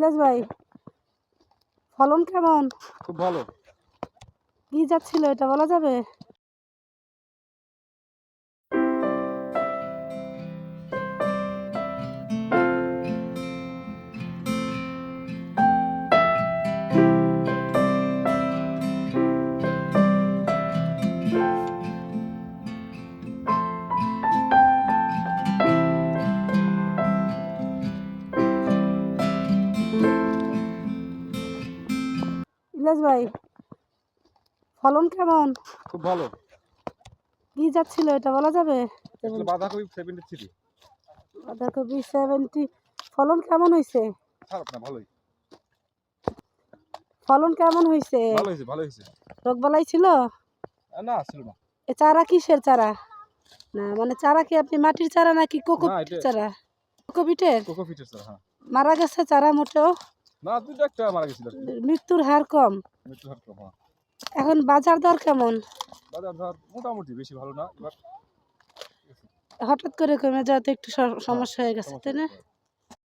ইলাস ভাই ফলন কেমন? খুব ভালো। কি যাচ্ছিল এটা বলা যাবে? ইলাস ভাই ফলন কেমন? খুব ভালো। কি যাচ্ছিল এটা বলা যাবে? বাঁধাকপি সেভেন্টি থ্রি বাঁধাকপি সেভেন্টি ফলন কেমন হয়েছে খারাপ না ভালোই। ফলন কেমন হয়েছে ভালো হয়েছে ভালো হয়েছে রোগবালাই ছিল? না ছিল না। এ চারা কিসের চারা? না মানে চারা কি আপনি মাটির চারা নাকি কোকো চারা? কোকোপিটের? কোকোপিটের স্যার হ্যাঁ। মারা গেছে চারা মোটেও? না দুটো একটা মারা গেছিল। মৃত্যুর হার কম। মৃত্যু হার কম, হ্যাঁ। এখন বাজার দর কেমন? বাজার ধর মোটামুটি বেশি ভালো না এবার হঠাৎ করে কমে যাওয়াতে একটু সমস্যা হয়ে গেছে তাই না।